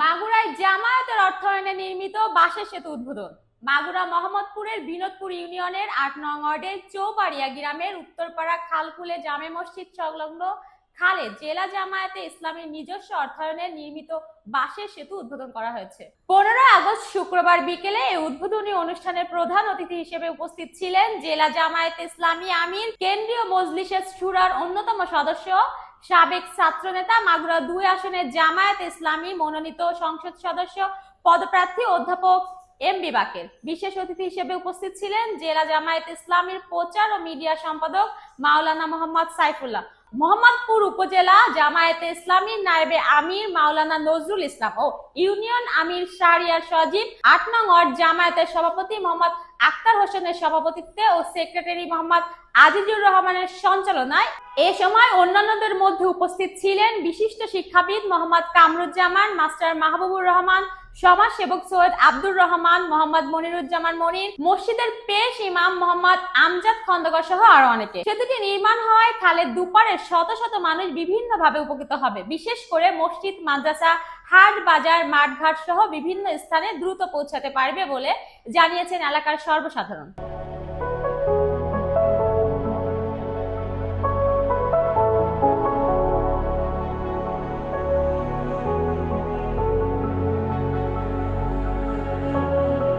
মাগুরায় জামায়াতের অর্থায়নে নির্মিত বাঁশের সেতু উদ্বোধন। মাগুরা মোহাম্মদপুরের বিনোদপুর ইউনিয়নের আট নং ওয়ার্ডের চৌবাড়িয়া গ্রামের উত্তরপাড়া খালকুলে জামে মসজিদ সংলগ্ন খালে জেলা জামায়াতে ইসলামের নিজস্ব অর্থায়নে নির্মিত বাঁশের সেতু উদ্বোধন করা হয়েছে। পনেরো আগস্ট শুক্রবার বিকেলে এই উদ্বোধনী অনুষ্ঠানের প্রধান অতিথি হিসেবে উপস্থিত ছিলেন জেলা জামায়াতে ইসলামী আমির, কেন্দ্রীয় মজলিসের সুরার অন্যতম সদস্য সাবেক ছাত্র নেতা মাগুরা দুই আসনের জামায়াত ইসলামী মনোনীত সংসদ সদস্য পদপ্রার্থী অধ্যাপক এম বি বাকের। বিশেষ অতিথি হিসেবে উপস্থিত ছিলেন জেলা জামায়াত ইসলামীর প্রচার ও মিডিয়া সম্পাদক মাওলানা মোহাম্মদ সাইফুল্লাহ। মোহাম্মদপুর উপজেলা জামায়াতে ইসলামীর নায়েবে আমির মাওলানা নজরুল ইসলাম ও ইউনিয়ন আমির শাহরিয়ার সজীব। আট নং ওয়ার্ড জামায়াতের সভাপতি মোহাম্মদ আক্তার হোসেনের সভাপতিত্বে ও সেক্রেটারি মোহাম্মদ আজিজুর রহমানের সঞ্চালনায় এ সময় অন্যান্যদের মধ্যে উপস্থিত ছিলেন বিশিষ্ট শিক্ষাবিদ মোহাম্মদ কামরুজ্জামান, মাস্টার মাহবুবুর রহমান সমাজসেবক সৈয়দ আব্দুর রহমান, মোহাম্মদ মনিরুজ্জামান মনির, মসজিদের পেশ ইমাম মোহাম্মদ আমজাদ খন্দকার সহ আরও অনেকে। সেতুটি নির্মাণ হয় খালের দুপারে শত শত মানুষ বিভিন্ন ভাবে উপকৃত হবে। বিশেষ করে মসজিদ, মাদ্রাসা, হাট, বাজার, মাঠঘাট সহ বিভিন্ন স্থানে দ্রুত পৌঁছাতে পারবে বলে জানিয়েছেন এলাকার সর্বসাধারণ।